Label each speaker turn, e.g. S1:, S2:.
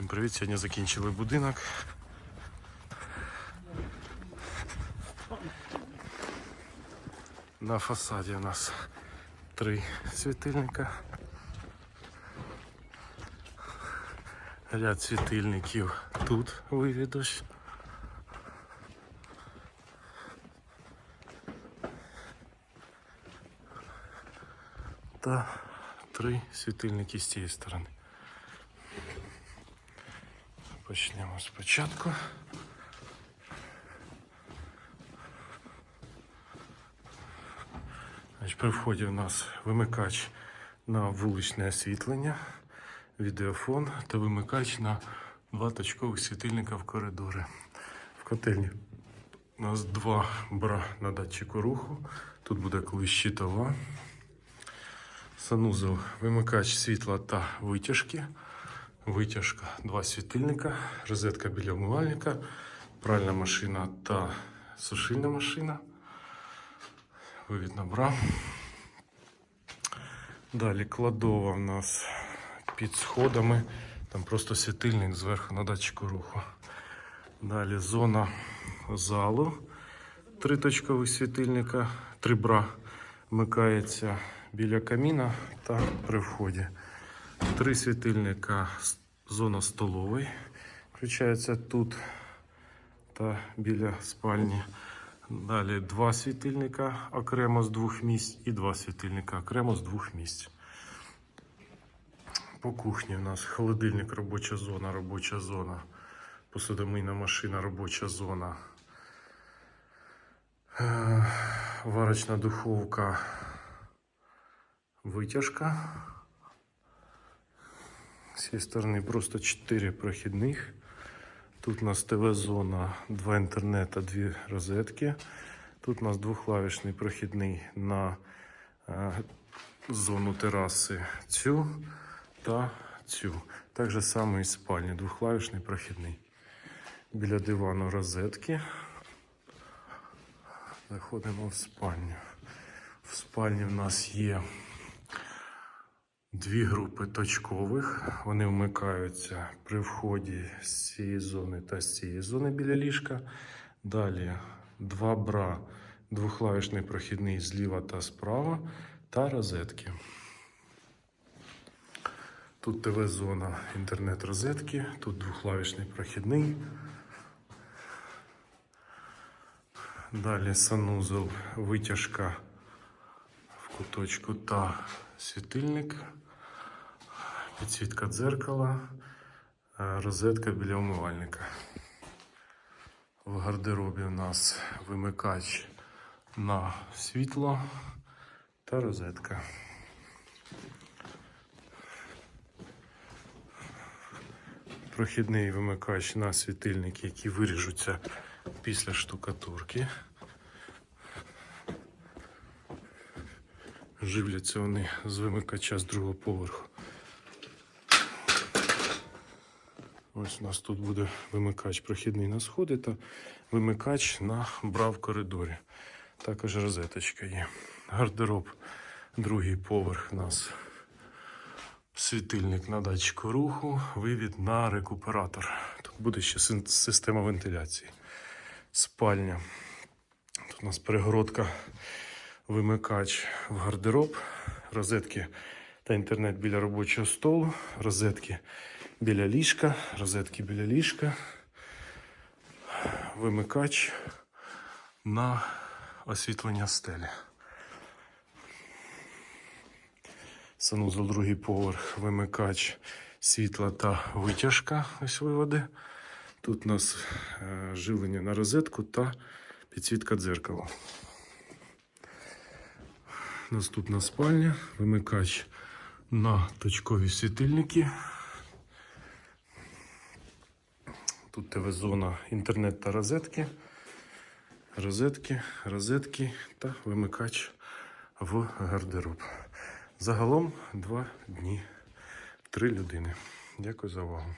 S1: Всім привіт! Сьогодні закінчили будинок. На фасаді у нас три світильника. Ряд світильників тут вивідось. Та три світильники з цієї сторони. Почнемо спочатку. При вході у нас вимикач на вуличне освітлення, відеофон та вимикач на два точкових світильника в коридорі. В котельні у нас два бра на датчику руху. Тут буде колись щитова. Санузел, вимикач світла та витяжки. Витяжка, два світильника, розетка біля умивальника, пральна машина та сушильна машина. Вивід бра. Далі кладова в нас під сходами. Там просто світильник зверху на датчику руху. Далі зона залу. Три точкових світильника, три бра вмикається біля каміна та при вході. Три світильника зона столової. Включається тут та біля спальні. Далі два світильника окремо з двох місць і два світильника окремо з двох місць. По кухні у нас холодильник, робоча зона, робоча зона, посудомийна машина, робоча зона. Е, Варочна духовка, витяжка. З цієї сторони просто 4 прохідних. Тут у нас ТВ-зона, два інтернета, дві розетки. Тут у нас двохклавішний прохідний на е, зону тераси цю та цю. Так же само і спальня, двохклавішний прохідний. Біля дивану розетки. Заходимо в спальню. В спальні в нас є дві групи точкових. Вони вмикаються при вході з цієї зони та з цієї зони біля ліжка. Далі два бра, двохклавішний прохідний зліва та справа та розетки. Тут ТВ-зона інтернет-розетки, тут двохклавішний прохідний. Далі санузел, витяжка куточку та світильник, підсвітка дзеркала, е, розетка біля умивальника. В гардеробі у нас вимикач на світло та розетка. Прохідний вимикач на світильники, які виріжуться після штукатурки. Живляться вони з вимикача з другого поверху. Ось у нас тут буде вимикач прохідний на сходи та вимикач на бра в коридорі. Також розеточка є. Гардероб, другий поверх у нас світильник на датчику руху, вивід на рекуператор. Тут буде ще система вентиляції. Спальня. Тут у нас перегородка, вимикач в гардероб, розетки та інтернет біля робочого столу, розетки біля ліжка, розетки біля ліжка, вимикач на освітлення стелі. Санузел другий поверх, вимикач світла та витяжка. Ось виводи. Тут у нас е, живлення на розетку та підсвітка дзеркала. Наступна спальня, вимикач на точкові світильники. Тут ТВ-зона, інтернет та розетки. Розетки, розетки та вимикач в гардероб. Загалом два дні, три людини. Дякую за увагу.